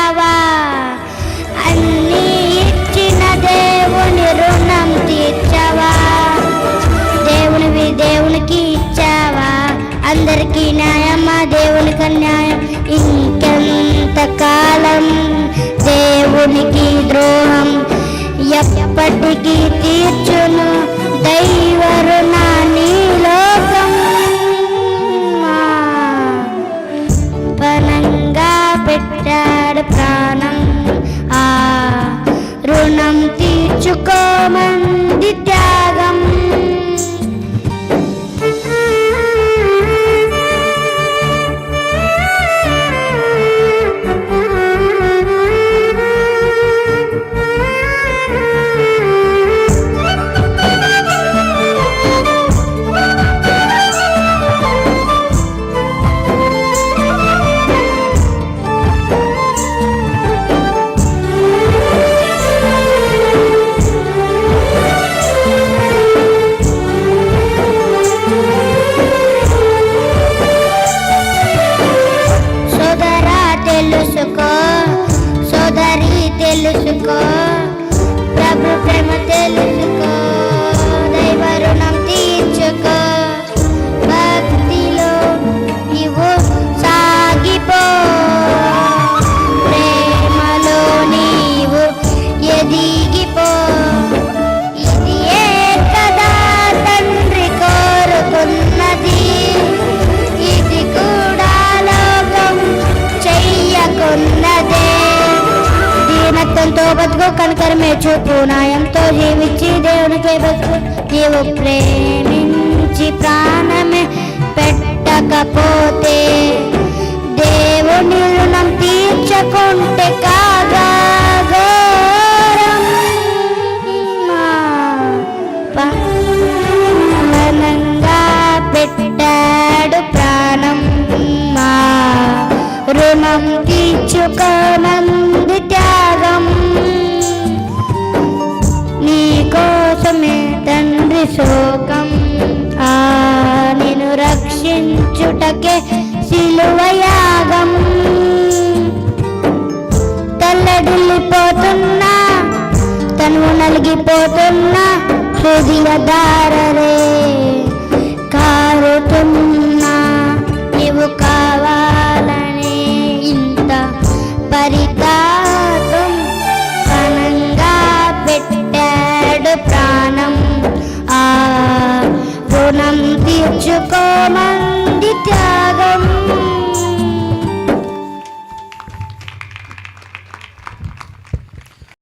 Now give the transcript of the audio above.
తీర్చావా అన్నీ ఇచ్చిన దేవుని రుణం తీర్చావా? దేవునివి దేవునికి ఇచ్చావా? అందరికీ న్యాయమా? దేవునికి న్యాయం ఇంకెంత కాలం? దేవునికి ద్రోహం ఎప్పటికీ తీర్చును. దైవరుణాన్ని తెలుసుకో ప్రభు ప్రేమ తెలుసుకో. ఎంతో బతుకు కనకరమే చూపు. న్యాయంతో జీవించి దేవునికే బతుకు. నీవు ప్రేమించి ప్రాణమే పెట్టకపోతే దేవుని రుణం తీర్చకుంటే కాగా పెట్టాడు ప్రాణం. మా రుణం తీర్చుకోనంది శోకం ఆ నిన్ను రక్షించుటకే శిలువయాగం. తల్లడిల్లిపోతున్నా తను నలిగిపోతున్నా హృదయ దారరే కారుటున్నా నీవు కా తీర్చుకోమంది త్యాగం.